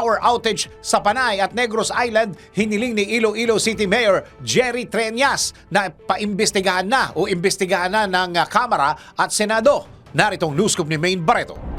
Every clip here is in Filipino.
power outage sa Panay at Negros Island, hiniling ni Iloilo City Mayor Jerry Treñas na paimbestigahan na o imbestigahan na ng ah, Kamara at Senado. Naritong news ni Maine Barreto.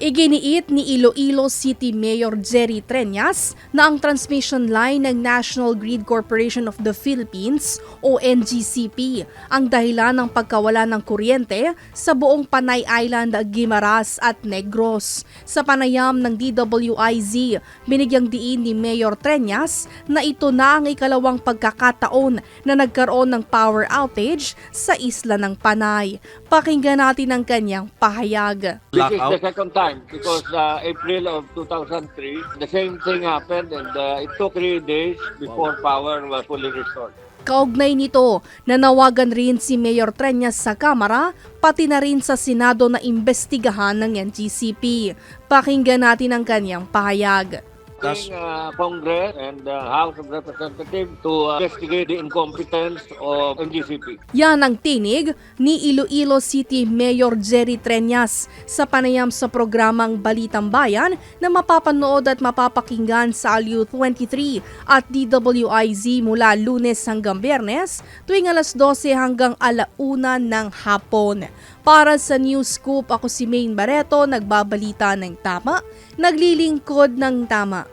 Iginiit ni Iloilo City Mayor Jerry Treñas na ang transmission line ng National Grid Corporation of the Philippines o NGCP ang dahilan ng pagkawala ng kuryente sa buong Panay Island, Guimaras at Negros. Sa panayam ng DWIZ, binigyang diin ni Mayor Treñas na ito na ang ikalawang pagkakataon na nagkaroon ng power outage sa isla ng Panay. Pakinggan natin ang kanyang pahayag. This is blackout? the second time because uh, April of 2003, the same thing happened and uh, it took three days before power was fully restored. Kaugnay nito, nanawagan rin si Mayor Treñas sa Kamara pati na rin sa Senado na imbestigahan ng NGCP. Pakinggan natin ang kanyang pahayag. Asking uh, Congress and the House of Representatives to uh, investigate the incompetence of NGCP. Yan ang tinig ni Iloilo City Mayor Jerry Treñas sa panayam sa programang Balitang Bayan na mapapanood at mapapakinggan sa Aliu 23 at DWIZ mula lunes hanggang biyernes tuwing alas 12 hanggang alauna ng hapon. Para sa News Scoop, ako si Maine Barreto, nagbabalita ng tama, naglilingkod ng tama.